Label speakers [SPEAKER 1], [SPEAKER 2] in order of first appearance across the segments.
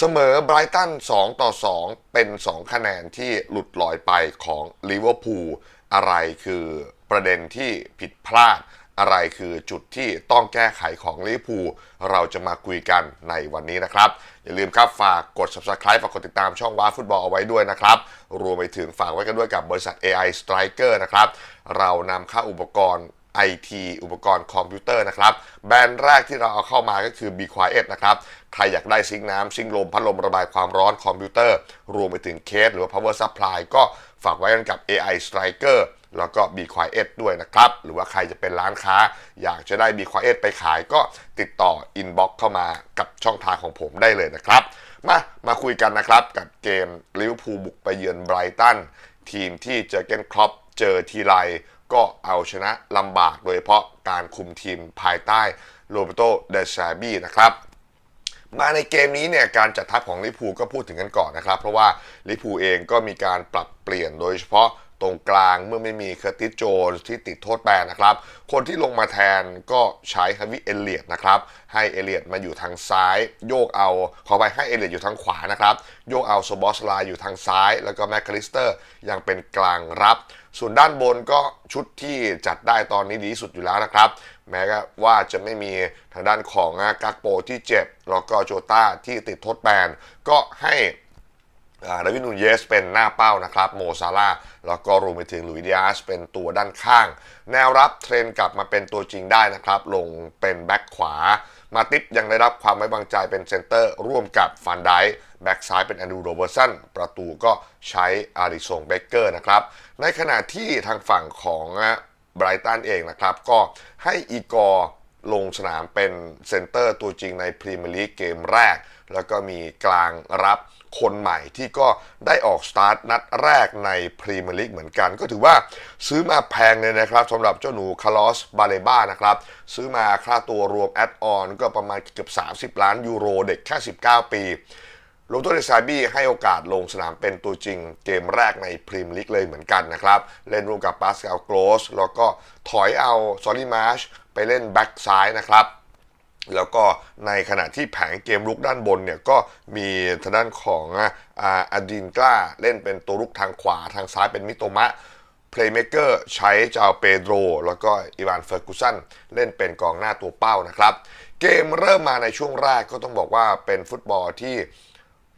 [SPEAKER 1] เสมอไบรตัน2ต่อ 2 เป็น 2 คะแนนที่หลุดลอยไปของลิเวอร์พูลอะไรคือประเด็นที่ผิดพลาด อะไรคือจุดที่ต้องแก้ไขของลิเวอร์พูลเราจะมาคุยกันในวันนี้นะครับ อย่าลืมครับฝากกด subscribe ฝากกดติดตามช่องว้าฟุตบอลเอาไว้ด้วยนะครับ รวมไปถึงฝากไว้กันด้วยกับบริษัท AI Striker นะครับ เรานำเข้าอุปกรณ์ IT อุปกรณ์คอมพิวเตอร์นะครับ แบรนด์แรกที่เราเอาเข้ามาก็คือ Be Quiet นะครับ ใครอยากได้ซิงค์น้ำซิงค์ลมพัดลมระบายความร้อนคอมพิวเตอร์ รวมไปถึงเคสหรือว่า power supply ก็ฝากไว้กันกับ AI Striker แล้วก็ Be Quiet ด้วยนะครับ หรือว่าใครจะเป็นร้านค้า อยากจะได้ Be Quiet ไปขายก็ติดต่อ inbox เข้ามากับช่องทางของผมได้เลยนะครับ มามาคุยกันนะครับกับเกมลิเวอร์พูลบุกไปเยือนไบรตันทีมที่เจอเกนครอปเจอทีไรก็เอาชนะลำบากโดยเฉพาะการคุมทีมภายใต้โรเบโตเดชาบีนะครับ มาในเกมนี้เนี่ยการจัดทัพของลิพูก็พูดถึงกันก่อนนะครับ เพราะว่าลิพูเองก็มีการปรับเปลี่ยนโดยเฉพาะตรงกลางเมื่อไม่มีเคอร์ติสโจนที่ติดโทษแบนนะครับ คนที่ลงมาแทนก็ใช้ฮาวิเอเลียตนะครับ ให้เอเลียตมาอยู่ทางซ้าย โยกเอาขอไปให้เอเลียตอยู่ทางขวานะครับ โยกเอาโซบอสลาอยู่ทางซ้าย แล้วก็แมคคาลิสเตอร์ยังเป็นกลางรับ ส่วนด้านบนก็ชุดที่จัดได้ตอนนี้ดีสุดอยู่แล้วนะครับ แม้ว่าจะไม่มีทางด้านของกักโปที่เจ็บ แล้วก็โจต้าที่ติดทษแบน ก็ให้ดาวิดนูนเยสเป็นหน้าเป้านะครับโมซาลาแล้วก็รวมไปถึงลุยดิอาสเป็นตัวด้านข้าง แนวรับเทรนกลับมาเป็นตัวจริงได้นะครับ ลงเป็นแบ็คขวา มาติปยังได้รับความไว้วางใจเป็นเซนเตอร์ ร่วมกับฟันไดแบ็กซ้ายเป็นแอนดูโรเบอร์สันประตูก็ใช้อาริสงเบเกอร์นะครับ ในขณะที่ทางฝั่งของ ไบรตันเองนะครับ ก็ให้อีกอร์ลงสนามเป็นเซนเตอร์ตัวจริงในพรีเมียร์ลีกเกมแรก แล้วก็มีกลางรับคนใหม่ที่ก็ได้ออกสตาร์ทนัดแรกในพรีเมียร์ลีกเหมือนกัน ก็ถือว่าซื้อมาแพงเลยนะครับสำหรับเจ้าหนูคาร์ลอสบาเลบ้านะครับ ซื้อมาค่าตัวรวมแอดออนก็ประมาณเกือบ 30 ล้านยูโรเด็กแค่ 19 ปี โรโตเดซาบี้ให้โอกาสลงสนามเป็นตัวจริงเกมแรกในพรีเมียร์ลีกเลยเหมือนกันนะครับ เล่นร่วมกับปาสคาลโกลสแล้วก็ถอยเอาซอรี่มาชไปเล่นแบ็กซ้ายนะครับแล้วก็ในขณะที่แผงเกมลุกด้านบนเนี่ยก็มีทางด้านของอาดินกล้าเล่นเป็นตัวลุกทางขวาทางซ้ายเป็นมิโตมะเพลย์เมเกอร์ใช้เจ้าเปโดรแล้วก็อีวานเฟอร์กุสันเล่นเป็นกองหน้าตัวเป้านะครับ เกมเริ่มมาในช่วงแรกก็ต้องบอกว่าเป็นฟุตบอลที่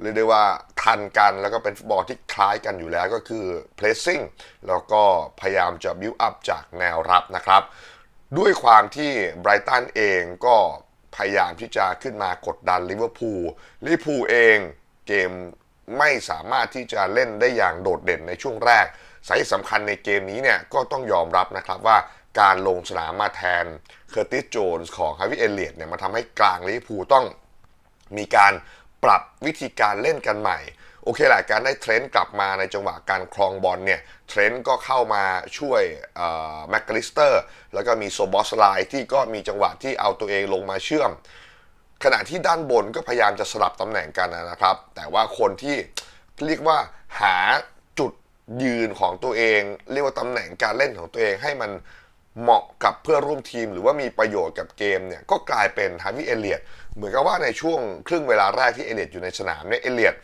[SPEAKER 1] เรียกได้ว่าทันกันแล้วก็เป็นฟุตบอลที่คล้ายกันอยู่แล้วก็คือ pressing แล้วก็พยายามจะ build up จากแนวรับนะครับ ด้วยความที่ไบรตันเองก็พยายามที่จะขึ้นมากดดันลิเวอร์พูลลิเวอร์พูลเองเกมไม่สามารถที่จะเล่นได้อย่างโดดเด่นในช่วงแรกสาเหตุสำคัญในเกมนี้เนี่ยก็ต้องยอมรับนะครับว่าการลงสนามมาแทนเคอร์ติสโจนส์ของฮาวิเอเลียตเนี่ยมาทำให้กลางลิเวอร์พูลต้องมีการ ปรับวิธีการเล่นกันใหม่ โอเคแหละการได้เทรนต์กลับมาในจังหวะการครองบอลเนี่ยเทรนต์ก็เข้ามาช่วยแมคคาลิสเตอร์แล้วก็มีโซบอสไลที่ก็มีจังหวะที่เอาตัวเองลงมาเชื่อม ขณะที่ด้านบนก็พยายามจะสลับตำแหน่งกันนะครับ แต่ว่าคนที่เรียกว่าหาจุดยืนของตัวเอง เรียกว่าตำแหน่งการเล่นของตัวเองให้มัน เหมาะกับเพื่อร่วมทีม หรือว่ามีประโยชน์กับเกมเนี่ยก็กลายเป็นฮาวิเอเลียตเหมือนกับว่าในช่วงครึ่งเวลาแรกที่เอเลียตอยู่ในสนามเนี่ยเอเลียต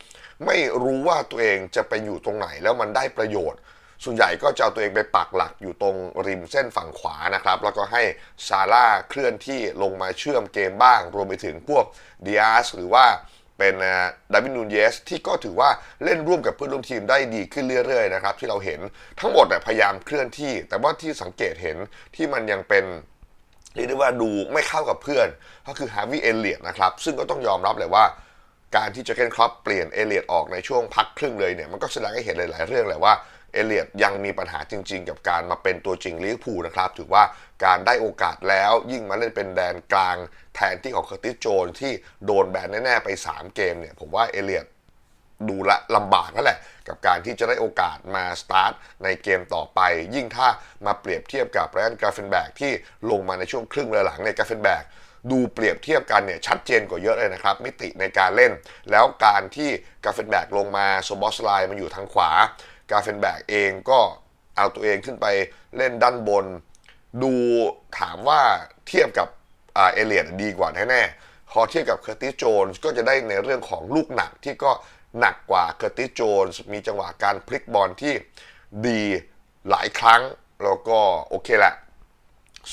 [SPEAKER 1] ไม่รู้ว่าตัวเองจะไปอยู่ตรงไหนแล้วมันได้ประโยชน์ ส่วนใหญ่ก็จะเอาตัวเองไปปักหลักอยู่ตรงริมเส้นฝั่งขวานะครับ แล้วก็ให้ซาร่าเคลื่อนที่ลงมาเชื่อมเกมบ้าง รวมไปถึงพวกดิอาสหรือว่า เป็นดาวินนูนเยสที่ก็ถือว่าเล่นร่วมกับเพื่อนร่วมทีมได้ดีขึ้นเรื่อยๆนะครับที่เราเห็นทั้งหมดพยายามเคลื่อนที่ แต่ว่าที่สังเกตเห็นที่มันยังเป็นเรียกได้ว่าดูไม่เข้ากับเพื่อน ก็คือฮาวิเอเลียตนะครับซึ่งก็ต้องยอมรับเลยว่าการที่เจเกนครอปเปลี่ยนเอเลียตออกในช่วงพักครึ่งเลยเนี่ยมันก็แสดงให้เห็นหลายๆเรื่องแหละว่า เอเลียตยังมีปัญหาจริง ๆ กับการมาเป็นตัวจริงลิเวอร์พูลนะครับ ถือว่าการได้โอกาสแล้วยิ่งมาเล่นเป็นแดนกลางแทนที่ของเคอร์ติสโจนที่โดนแบนแน่ ๆ ไป 3 เกมเนี่ย ผมว่าเอเลียตดูละลำบากนั่นแหละ กับการที่จะได้โอกาสมาสตาร์ทในเกมต่อไป ยิ่งถ้ามาเปรียบเทียบกับแรนกราเฟนแบกที่ลงมาในช่วงครึ่งเวลาหลังในกราเฟนแบกดูเปรียบเทียบกันเนี่ยชัดเจนกว่าเยอะเลยนะครับ มิติในการเล่น แล้วการที่กาเฟนแบกลงมาโซบอสไลน์มันอยู่ทางขวา กาเฟนแบกเองก็เอาตัวเองขึ้นไปเล่นด้านบน ดูถามว่าเทียบกับเอเลียดดีกว่าแน่ๆพอเทียบกับเคอร์ติสโจนส์ก็จะได้ในเรื่องของลูกหนักที่ก็หนักกว่าเคอร์ติสโจนส์มีจังหวะการพลิกบอลที่ดีหลายครั้ง แล้วก็โอเคแหละ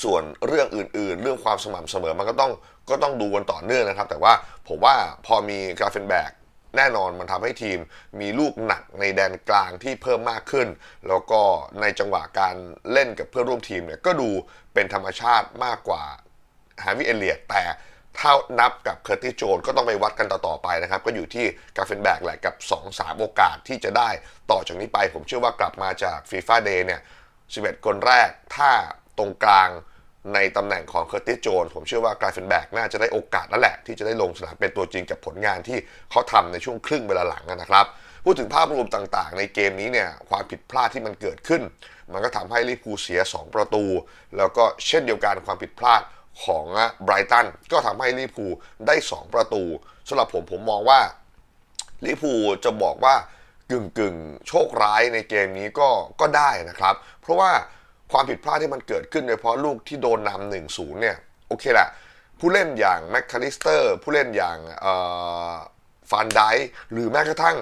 [SPEAKER 1] ส่วนเรื่องอื่นๆ เรื่องความสม่ำเสมอมันก็ต้องก็ต้องดูกันต่อเนื่องนะครับ แต่ว่าผมว่าพอมีกราเฟนแบก แน่นอนมันทำให้ทีมมีลูกหนักในแดนกลางที่เพิ่มมากขึ้น แล้วก็ในจังหวะการเล่นกับเพื่อนร่วมทีมเนี่ยก็ดูเป็นธรรมชาติมากกว่าฮาวิเอเลียตแต่ถ้านับกับเคอร์ติโจนก็ต้องไปวัดกันต่อๆไปนะครับ ก็อยู่ที่กาเฟนแบกแหละกับ 2-3 โอกาสที่จะได้ต่อจากนี้ไป ผมเชื่อว่ากลับมาจากฟีฟ่าเดย์เนี่ย11 คนแรกถ้าตรงกลาง ในตำแหน่งของเคอร์ติสโจนผมเชื่อว่ากรายเฟนแบกน่าจะได้โอกาสนั่นแหละ ที่จะได้ลงสนามเป็นตัวจริงกับผลงานที่เขาทำในช่วงครึ่งเวลาหลังนะครับ พูดถึงภาพรวมต่างๆ ในเกมนี้เนี่ยความผิดพลาดที่มันเกิดขึ้น มันก็ทำให้ลิเวอร์พูเสีย 2 ประตู แล้วก็เช่นเดียวกันความผิดพลาดของไบรตันก็ทำให้ลิเวอร์พูได้ 2 ประตูสำหรับผมผมมองว่าลิเวอร์พูจะบอกว่ากึ่งๆ โชคร้ายในเกมนี้ก็ก็ได้นะครับ เพราะว่า ความผิดพลาดที่มันเกิดขึ้นโดยเฉพาะลูกที่โดนนำหนึ่งศูนย์เนี่ยโอเคแหละผู้เล่นอย่างแมคคาลิสเตอร์ ผู้เล่นอย่างฟานไดหรือแม้กระทั่ง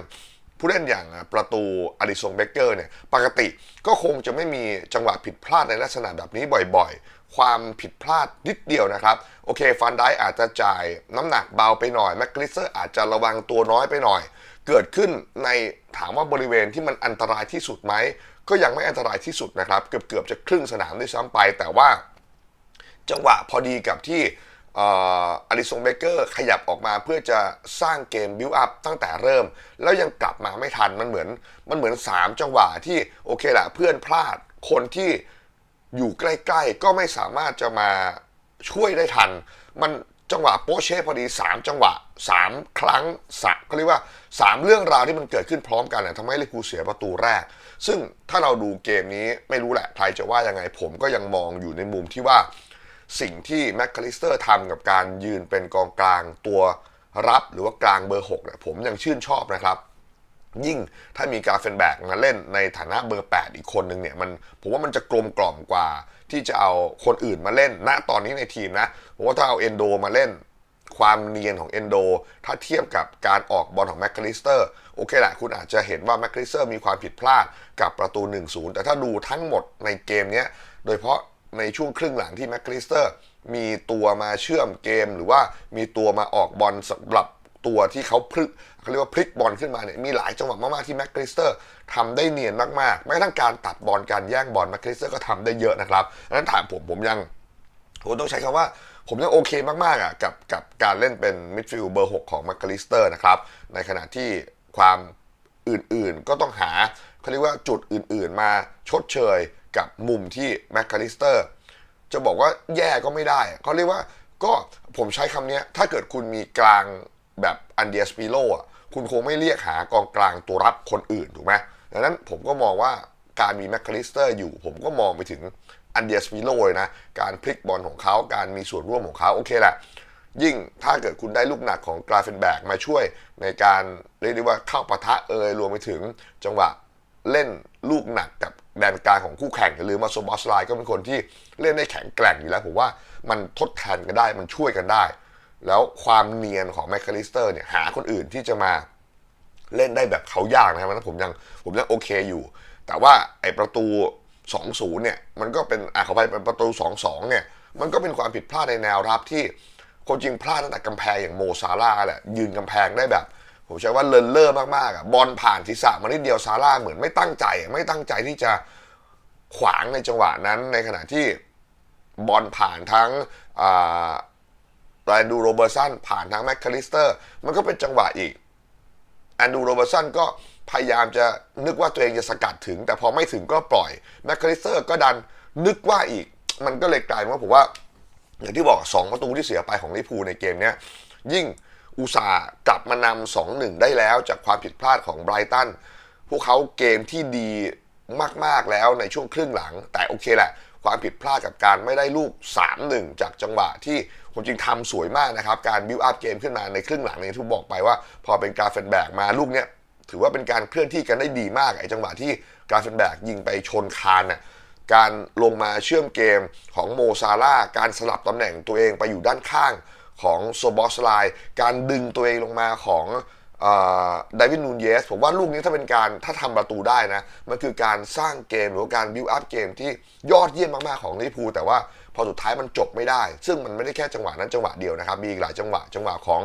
[SPEAKER 1] ผู้เล่นอย่างประตูอลิซงเบเกอร์เนี่ยปกติก็คงจะไม่มีจังหวะผิดพลาดในลักษณะแบบนี้บ่อยๆ ความผิดพลาดนิดเดียวนะครับ โอเคฟันไดอาจจะจ่ายน้ำหนักเบาไปหน่อยแมคคาลิสเตอร์อาจจะระวังตัวน้อยไปหน่อย เกิดขึ้นในถามว่าบริเวณที่มันอันตรายที่สุดไหม ก็ยังไม่อันตรายที่สุดนะครับเกือบเกือบๆจะครึ่งสนามด้วยซ้ำไป แต่ว่าจังหวะพอดีกับที่อลิซงเบเกอร์ขยับออกมาเพื่อจะสร้างเกมบิวอัพตั้งแต่เริ่ม แล้วยังกลับมาไม่ทันมันเหมือน มันเหมือน 3 จังหวะที่โอเคแหละเพื่อนพลาดคนที่อยู่ใกล้ๆ ก็ไม่สามารถจะมาช่วยได้ทัน มันจังหวะโปเช่พอดี 3 จังหวะ 3 ครั้งสเขาเรียกว่า 3 เรื่องราวที่มันเกิดขึ้นพร้อมกันเนี่ยทำให้ลิคูเสียประตูแรก ซึ่งถ้าเราดูเกมนี้ไม่รู้แหละใครจะว่ายังไง ผมก็ยังมองอยู่ในมุมที่ว่าสิ่งที่แมคคาลิสเตอร์ทำกับการยืนเป็นกองกลางตัวรับหรือว่ากลางเบอร์6เนี่ยผมยังชื่นชอบนะครับ ยิ่งถ้ามีการเฟนแบกมาเล่นในฐานะเบอร์ 8 อีกคนหนึ่งเนี่ยมันผมว่ามันจะกลมกล่อมกว่า ที่จะเอาคนอื่นมาเล่นณตอนนี้ในทีมนะผมว่าถ้าเอาเอนโดมาเล่นความเนียนของเอนโดถ้าเทียบกับการออกบอลของแมคคาลิสเตอร์ โอเคแหละคุณอาจจะเห็นว่าแมคคาลิสเตอร์มีความผิดพลาดกับประตู 1-0 แต่ถ้าดูทั้งหมดในเกมนี้โดยเฉพาะในช่วงครึ่งหลังที่แมคคาลิสเตอร์มีตัวมาเชื่อมเกม หรือว่ามีตัวมาออกบอลสำหรับตัวที่เขาพลิกเขาเรียกว่าพลิกบอลขึ้นมาเนี่ยมีหลายจังหวะมากๆที่แมคคาลิสเตอร์ทำได้เนียนมากๆแม้กระทั่งการตัดบอลการแย่งบอลแมคคาลิสเตอร์ก็ทำได้เยอะนะครับดังนั้นถามผมผมยังผมต้องใช้คำว่าผมยังโอเคมากๆอะกับกับการเล่นเป็นมิดฟิลด์เบอร์ 6 ของแมาคาลิสเตอร์นะครับในขณะที่ ความอื่นๆ ก็ต้องหาเขาเรียกว่าจุดอื่นๆ มาชดเชยกับมุมที่แมคคาลิสเตอร์จะบอกว่าแย่ก็ไม่ได้เขาเรียกว่าก็ผมใช้คำนี้ถ้าเกิดคุณมีกลางแบบอันเดียสปิโลอะคุณคงไม่เรียกหากองกลางตัวรับคนอื่นถูกไหมดังนั้นผมก็มองว่าการมีแมคคาลิสเตอร์อยู่ ผมก็มองไปถึงอันเดียสมิโลเลยนะ การพลิกบอลของเขาการมีส่วนร่วมของเขาโอเคแหละ ยิ่งถ้าเกิดคุณได้ลูกหนักของกราเฟนแบกมาช่วยในการเรียกได้ว่าเข้าปะทะเอยรวมไปถึงจังหวะเล่นลูกหนักกับแดนกลางของคู่แข่งอย่าลืมว่าโซบอสไลน์ก็เป็นคนที่เล่นได้แข็งแกร่งอยู่แล้วผมว่ามันทดแทนกันได้มันช่วยกันได้ แล้วความเนียนของแมคคาลิสเตอร์เนี่ยหาคนอื่นที่จะมาเล่นได้แบบเขายากนะครับนั้นผมยังผมยังโอเคอยู่ แต่ว่าไอประตู 2-0 เนี่ยมันก็เป็นอะเขาไปเป็นประตู 2-2 เนี่ยมันก็เป็นความผิดพลาดในแนวรับที่ คนจริงพลาดตั้งแต่กำแพงอย่างโมซาร่าแหละยืนกำแพงได้แบบผมใช้ว่าเลินเล่อมากๆอะบอลผ่านศีรษะมานิดเดียวซาร่าเหมือนไม่ตั้งใจ ไม่ตั้งใจที่จะขวางในจังหวะนั้น ในขณะที่บอลผ่านทั้งแรนดูโรเบอร์สันผ่านทั้งแมคคาลิสเตอร์ มันก็เป็นจังหวะอีกแอนดูโรเบอร์สันก็พยายามจะนึกว่าตัวเองจะสกัดถึง แต่พอไม่ถึงก็ปล่อยแมคคาลิสเตอร์ก็ดันนึกว่าอีก มันก็เลยกลายว่าผมว่า อย่างที่บอก2ประตูที่เสียไปของลิพูในเกมนี้ยิ่งอุตสาห์กลับมานำสองหนึ่งได้แล้ว จากความผิดพลาดของไบรตันพวกเขาเกมที่ดีมากๆแล้วในช่วงครึ่งหลัง แต่โอเคแหละ ความผิดพลาดกับการไม่ได้ลูก 3-1 จากจังหวะที่ผมจริงทำสวยมากนะครับ การบิวอัพเกมขึ้นมาในครึ่งหลังนที่ผมบอกไปว่า พอเป็นการเฟนแบกมาลูกเนี้ยถือว่าเป็นการเคลื่อนที่กันได้ดีมากไอ้จังหวะที่การเฟนแบกยิงไปชนคานน่ะ การลงมาเชื่อมเกมของโมซาร่าการสลับตำแหน่งตัวเองไปอยู่ด้านข้างของโซบอสไลการดึงตัวเองลงมาของดวินนูนเยสผมว่าลูกนี้ถ้าเป็นการถ้าทำประตูได้นะ มันคือการสร้างเกมหรือการบิวอัพเกมที่ยอดเยี่ยมมาก ๆ ของลิเวอร์พูลแต่ว่าพอสุดท้ายมันจบไม่ได้ ซึ่งมันไม่ได้แค่จังหวะนั้นจังหวะเดียวนะครับ มีอีกหลายจังหวะจังหวะของ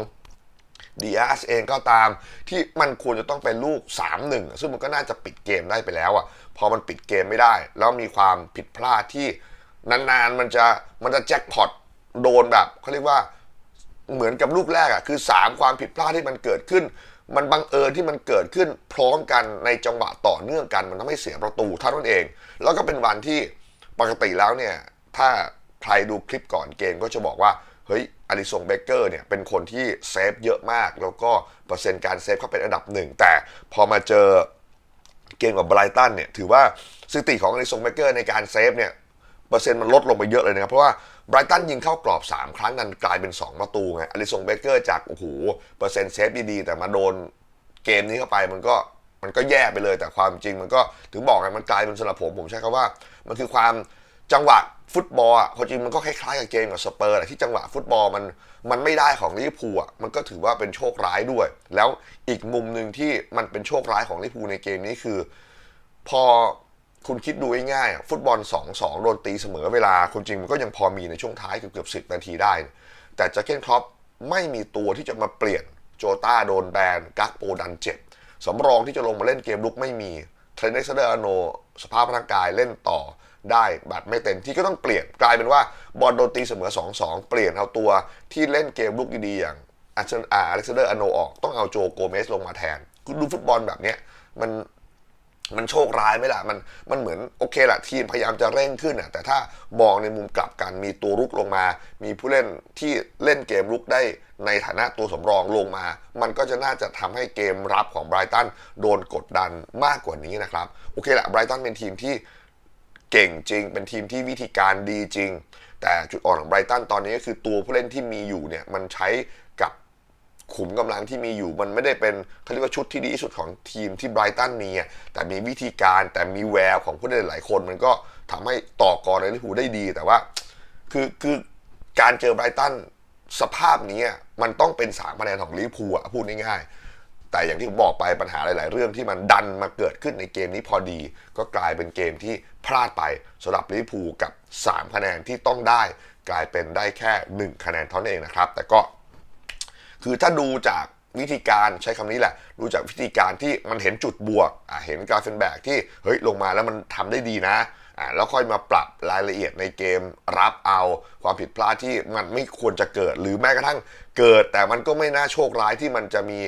[SPEAKER 1] ดีอาสเองก็ตามที่มันควรจะต้องเป็นลูก 3-1 ซึ่งมันก็น่าจะปิดเกมได้ไปแล้วอะพอมันปิดเกมไม่ได้ แล้วมีความผิดพลาดที่นานๆมันจะมันจะแจ็คพอตโดนแบบเขาเรียกว่าเหมือนกับลูกแรกอะคือ 3 ความผิดพลาดที่มันเกิดขึ้น มันบังเอิญที่มันเกิดขึ้นพร้อมกันในจังหวะต่อเนื่องกัน มันทำให้เสียประตูเท่านั้นเอง แล้วก็เป็นวันที่ปกติแล้วเนี่ยถ้าใครดูคลิปก่อนเกมก็จะบอกว่า เฮ้ยอลิซงเบเกอร์เนี่ยเป็นคนที่เซฟเยอะมาก แล้วก็เปอร์เซ็นต์การเซฟเขาเป็นอันดับหนึ่ง แต่พอมาเจอเกมกับไบรตันเนี่ยถือว่าสถิติของอลิซงเบเกอร์ในการเซฟเนี่ยเปอร์เซ็นต์มันลดลงไปเยอะเลยนะครับ เพราะว่าไบรตันยิงเข้ากรอบ 3 ครั้งนั้นกลายเป็น 2 ประตูไงอลิซงเบเกอร์จากโอ้โหเปอร์เซ็นต์เซฟดีๆแต่มาโดนเกมนี้เข้าไปมันก็มันก็แย่ไปเลยแต่ความจริงมันก็ถึงบอกไงมันกลายเป็นสำหรับผมผมใช้คำว่า มันคือความ จังหวะฟุตบอลอะความจริงมันก็คล้ายๆกับเกมกับสเปอร์แหละที่จังหวะฟุตบอลมันมันไม่ได้ของลิเวอร์พูลอะมันก็ถือว่าเป็นโชคร้ายด้วย แล้วอีกมุมหนึ่งที่มันเป็นโชคร้ายของลิเวอร์พูลในเกมนี้คือ พอคุณคิดดูง่ายๆฟุตบอล 2-2 โดนตีเสมอเวลาคนจริงมันก็ยังพอมีในช่วงท้ายเกือบๆ10นาทีได้ แต่แจ็คเก้นครอปไม่มีตัวที่จะมาเปลี่ยนโจต้าโดนแบนกักโปดันเจ็บสำรองที่จะลงมาเล่นเกมลุกไม่มีเทรนเนสเดอร์อโนสภาพร่างกายเล่นต่อ ได้แบบไม่เต็มที่ก็ต้องเปลี่ยนกลายเป็นว่าบอลโดนตีเสมอ 2-2 เปลี่ยนเอาตัวที่เล่นเกมลุกดีๆอย่างอาร์เซนอาร์เล็กซานเดอร์อโนออกต้องเอาโจโกเมสลงมาแทนคุณดูฟุตบอลแบบเนี้ยมันมันโชคร้ายไหมล่ะมันมันเหมือนโอเคแหละทีมพยายามจะเร่งขึ้นอะแต่ถ้ามองในมุมกลับกันมีตัวรุกลงมา มีผู้เล่นที่เล่นเกมรุกได้ในฐานะตัวสำรองลงมา มันก็จะน่าจะทำให้เกมรับของไบรตันโดนกดดันมากกว่านี้นะครับ โอเคแหละไบรตันเป็นทีมที่ เก่งจริง เป็นทีมที่วิธีการดีจริง แต่จุดอ่อนของไบรตันตอนนี้ก็คือตัวผู้เล่นที่มีอยู่เนี่ยมันใช้กับขุมกำลังที่มีอยู่มันไม่ได้เป็นเขาเรียกว่าชุดที่ดีที่สุดของทีมที่ไบรตันมีแต่มีวิธีการแต่มีแววของผู้เล่นหลายคน มันก็ทำให้ต่อกรในลิเวอร์พูลได้ดีแต่ว่า คือคือการเจอไบรตันสภาพนี้มันต้องเป็นสามคะแนนของลิเวอร์พูลพูดง่ายๆ แต่อย่างที่ผมบอกไปปัญหาหลาย ๆ เรื่องที่มันดันมาเกิดขึ้นในเกมนี้พอดี ก็กลายเป็นเกมที่พลาดไปสำหรับลิเวอร์พูลกับ 3 คะแนนที่ต้องได้ กลายเป็นได้แค่ 1 คะแนนเท่านั้นเองนะครับ แต่ก็คือถ้าดูจากวิธีการใช้คำนี้แหละ ดูจากวิธีการที่มันเห็นจุดบวกเห็นกราเฟนแบกที่เฮ้ยลงมาแล้วมันทำได้ดีนะแล้วค่อยมาปรับรายละเอียดในเกมรับเอาความผิดพลาดที่มันไม่ควรจะเกิด หรือแม้กระทั่งเกิด แต่มันก็ไม่น่าโชคร้ายที่มันจะมี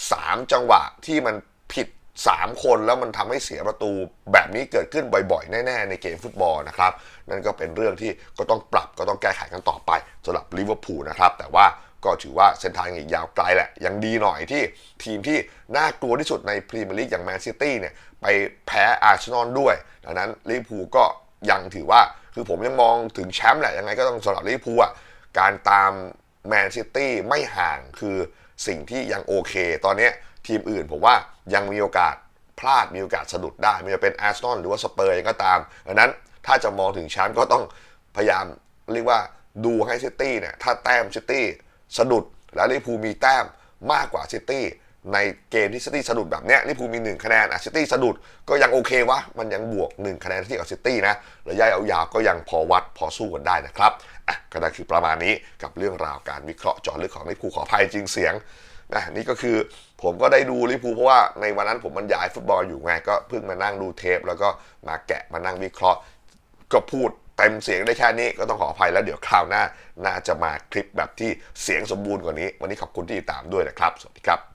[SPEAKER 1] 3 จังหวะที่มันผิด 3 คนแล้วมันทำให้เสียประตู แบบนี้เกิดขึ้นบ่อยๆ แน่ๆ ในเกมฟุตบอลนะครับ นั่นก็เป็นเรื่องที่ก็ต้องปรับก็ต้องแก้ไขกันต่อไปสำหรับลิเวอร์พูลนะครับ แต่ว่าก็ถือว่าเส้นทางอีกยาวไกลแหละ ยังดีหน่อยที่ทีมที่น่ากลัวที่สุดในพรีเมียร์ลีกอย่างแมนซิตี้เนี่ยไปแพ้อาร์เซนอลด้วย ดังนั้นลิเวอร์พูลก็ยังถือว่าคือผมยังมองถึงแชมป์แหละยังไงก็ต้องสำหรับลิเวอร์พูลอะการตามแมนซิตี้ไม่ห่างคือ สิ่งที่ยังโอเค ตอนนี้ทีมอื่นผมว่ายังมีโอกาสพลาดมีโอกาสสะดุดได้ไม่ว่าเป็นอาร์เซนอลหรือว่าสเปอร์ก็ตามดังนั้นถ้าจะมองถึงแชมป์ก็ต้องพยายามเรียกว่าดูให้ซิตี้เนี่ยถ้าแต้มซิตี้สะดุดแล้วลิเวอร์พูลมีแต้มมากกว่าซิตี้ ในเกมที่ซิตี้สะดุดแบบเนี้ยลิเวอร์พูลมี1คะแนนอะซิตี้สะดุดก็ยังโอเควะ มันยังบวก1คะแนนที่กับซิตี้นะระยะยาวๆก็ยังพอวัดพอสู้กันได้นะครับอะก็ได้คือประมาณนี้กับเรื่องราวการวิเคราะห์จาะลึกของลิพูขออภัยจริงเสียงนะนี่ก็คือผมก็ได้ดูลิพูเพราะว่าในวันนั้นผมบรรยายฟุตบอลอยู่ไงก็เพิ่งมานั่งดูเทป แล้วก็มาแกะมานั่งวิเคราะห์ ก็พูดเต็มเสียงได้แค่นี้ก็ต้องขออภัยแล้วเดี๋ยวคราวหน้า น่าจะมาคลิปแบบที่เสียงสมบูรณ์กว่านี้ วันนี้ขอบคุณที่ติดตามด้วยนะครับ สวัสดีครับ